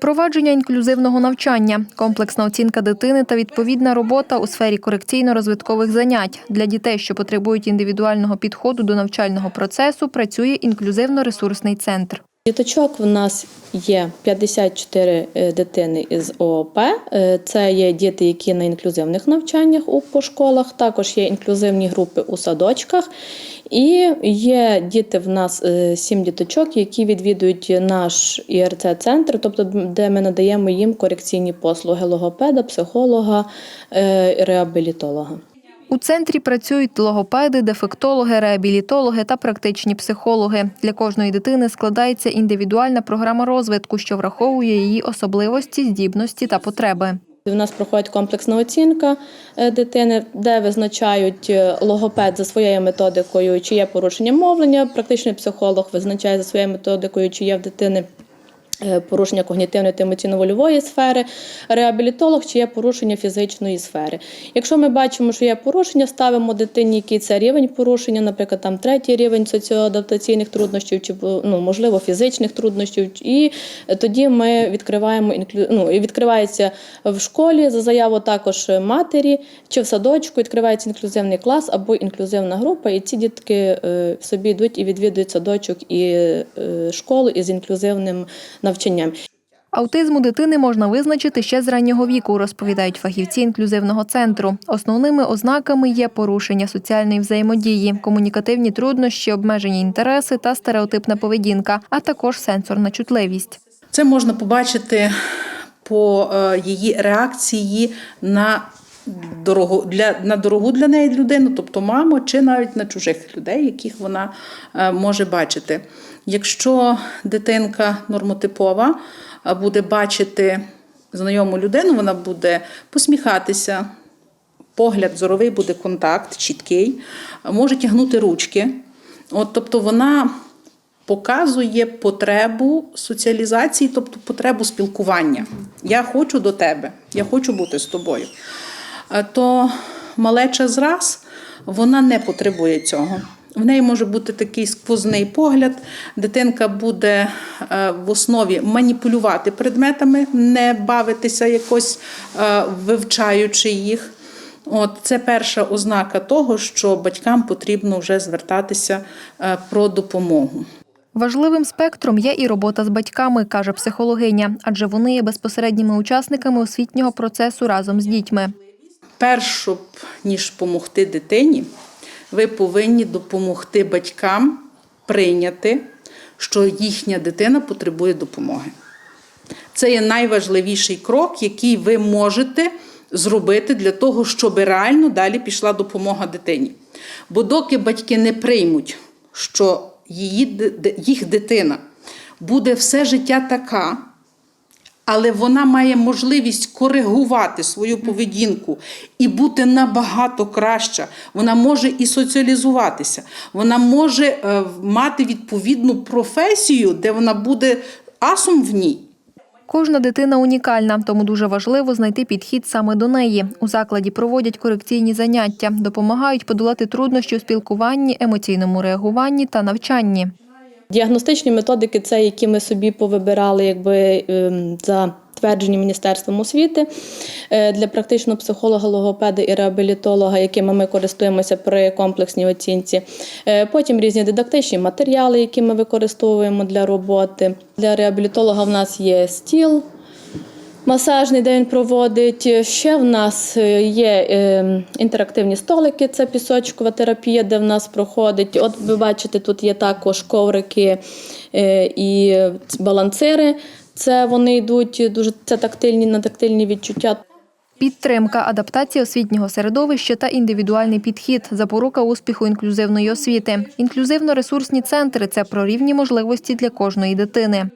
Впровадження інклюзивного навчання, комплексна оцінка дитини та відповідна робота у сфері корекційно-розвиткових занять для дітей, що потребують індивідуального підходу до навчального процесу, працює інклюзивно-ресурсний центр. Діточок в нас є 54 е, дитини із ООП. Е, Це є діти, які на інклюзивних навчаннях у по школах. Також є інклюзивні групи у садочках. І є діти в нас е, сім діточок, які відвідують наш ІРЦ-центр, тобто де ми надаємо їм корекційні послуги логопеда, психолога, е, реабілітолога. У центрі працюють логопеди, дефектологи, реабілітологи та практичні психологи. Для кожної дитини складається індивідуальна програма розвитку, що враховує її особливості, здібності та потреби. У нас проходить комплексна оцінка е, дитини, де визначають е, логопед за своєю методикою, чи є порушення мовлення. Практичний психолог визначає за своєю методикою, чи є в дитини. Е, Порушення когнітивної та емоційно-вольової сфери, реабілітолог чи є порушення фізичної сфери. Якщо ми бачимо, що є порушення, ставимо дитині, який це рівень порушення, наприклад, там третій рівень соціоадаптаційних труднощів, чи ну, можливо фізичних труднощів, і тоді ми відкриваємо ну, відкривається в школі за заяву також матері чи в садочку. Відкривається інклюзивний клас або інклюзивна група, і ці дітки е, собі йдуть і відвідують садочок і е, школу із інклюзивним навчанням. Аутизм у дитини можна визначити ще з раннього віку, розповідають фахівці інклюзивного центру. Основними ознаками є порушення соціальної взаємодії, комунікативні труднощі, обмежені інтереси та стереотипна поведінка, а також сенсорна чутливість. Це можна побачити по е, її реакції на дорогу для на дорогу для неї людину, тобто маму, чи навіть на чужих людей, яких вона е, може бачити. Якщо дитинка нормотипова е, буде бачити знайому людину, вона буде посміхатися. Погляд зоровий буде контакт, чіткий, може тягнути ручки. От, тобто вона показує потребу соціалізації, тобто потребу спілкування. Я хочу до тебе, я хочу бути з тобою. То малеча зраз вона не потребує цього. В неї може бути такий сквозний погляд, дитинка буде е, в основі маніпулювати предметами, не бавитися якось е, вивчаючи їх. От це перша ознака того, що батькам потрібно вже звертатися е, про допомогу. Важливим спектром є і робота з батьками, каже психологиня, адже вони є безпосередніми учасниками освітнього процесу разом з дітьми. Перш, ніж допомогти дитині, ви повинні допомогти батькам прийняти, що їхня дитина потребує допомоги. Це є найважливіший крок, який ви можете зробити для того, щоб реально далі пішла допомога дитині. Бо доки батьки не приймуть, що її, їх дитина буде все життя така, але вона має можливість коригувати свою поведінку і бути набагато краща. Вона може і соціалізуватися, вона може е, мати відповідну професію, де вона буде асом в ній. Кожна дитина унікальна, тому дуже важливо знайти підхід саме до неї. У закладі проводять корекційні заняття, допомагають подолати труднощі у спілкуванні, емоційному реагуванні та навчанні. Діагностичні методики це які ми собі повибирали якби ем, за тверджені Міністерством освіти Е, для практичного психолога, логопеда і реабілітолога, якими ми користуємося при комплексній оцінці. Е, Потім різні дидактичні матеріали, які ми використовуємо для роботи. Для реабілітолога в нас є стіл. Масажний день проводить. Ще в нас е, є е, інтерактивні столики, це пісочкова терапія, де в нас проходить. От ви бачите, тут є також коврики е, і балансири. Це вони йдуть дуже це тактильні на тактильні відчуття. Підтримка, адаптація освітнього середовища та індивідуальний підхід – запорука успіху інклюзивної освіти. Інклюзивно-ресурсні центри – це про рівні можливості для кожної дитини.